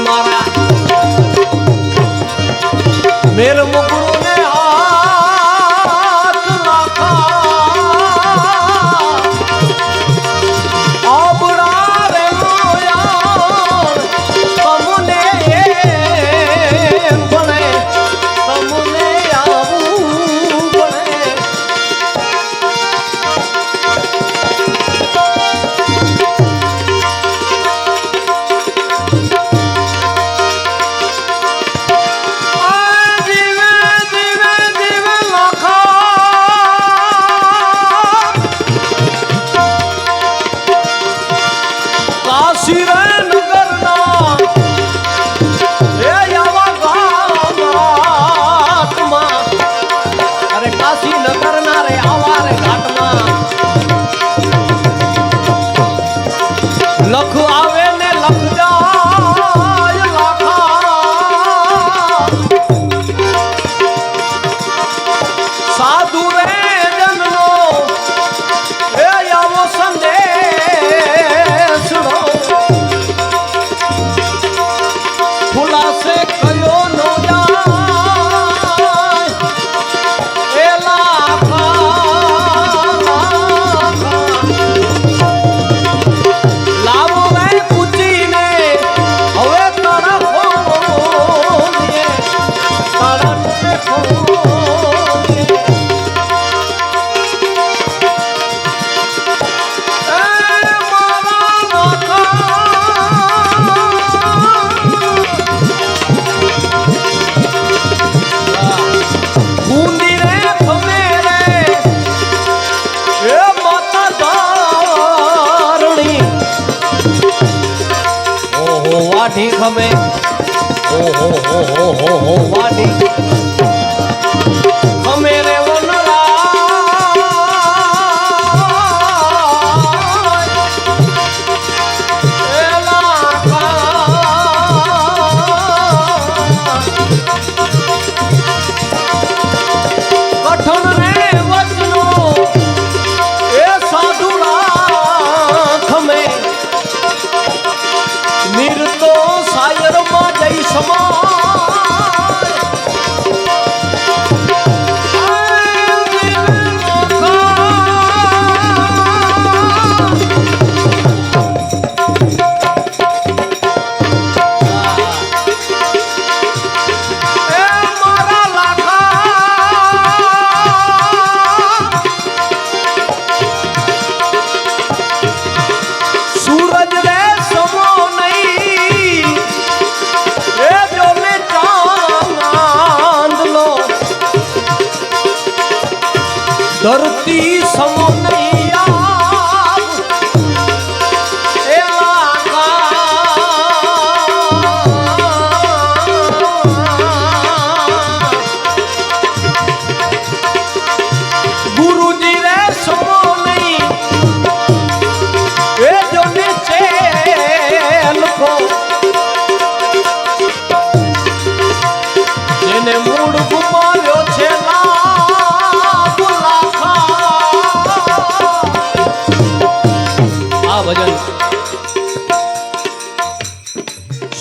મારા. મેર મુકડું হবে সময়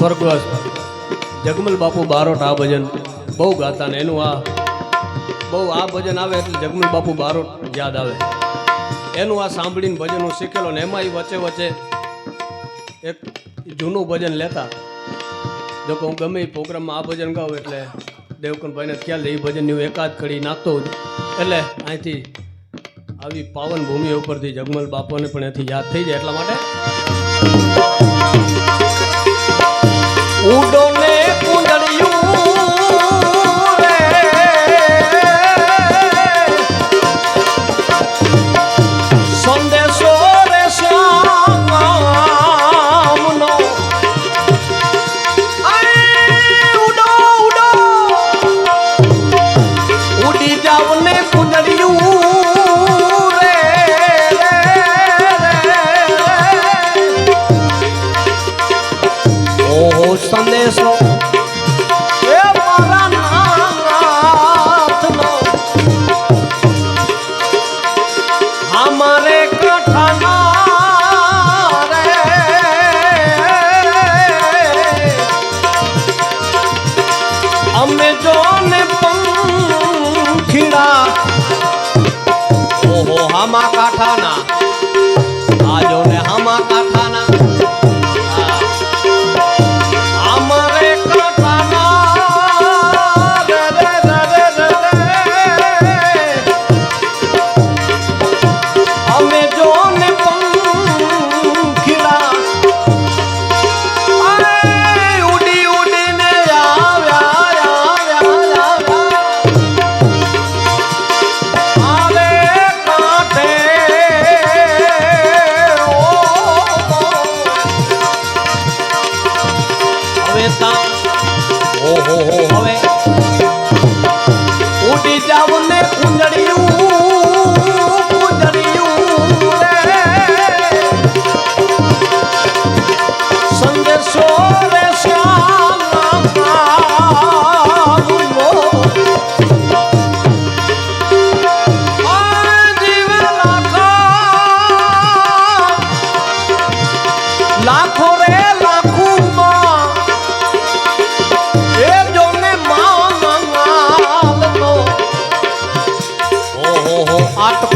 સ્વર્ગવાસ જગમલ બાપુ બારોટ આ ભજન બહુ ગાતા ને એનું આ બહુ આ ભજન આવે એટલે જગમલ બાપુ બારોટ યાદ આવે. એનું આ સાંભળીને ભજન હું શીખેલો ને એમાં વચ્ચે વચ્ચે એક જૂનું ભજન લેતા. જો કે હું ગમે એ પ્રોગ્રામમાં આ ભજન ગાઉં એટલે દેવકનભાઈને ખ્યાલ એ ભજનની હું એકાદ કડી નાખતો હોઉં. એટલે અહીંથી આવી પાવન ભૂમિ ઉપરથી જગમલ બાપુને પણ એથી યાદ થઈ જાય એટલા માટે. ઉડો ને કુંડળિયું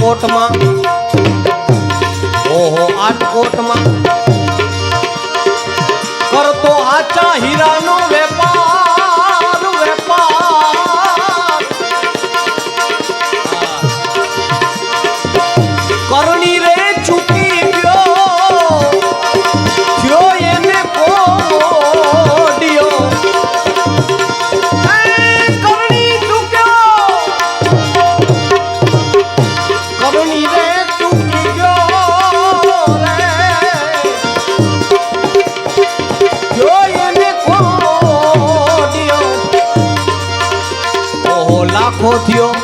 આટકોટમાં ઓહો આટકોટમાં આખો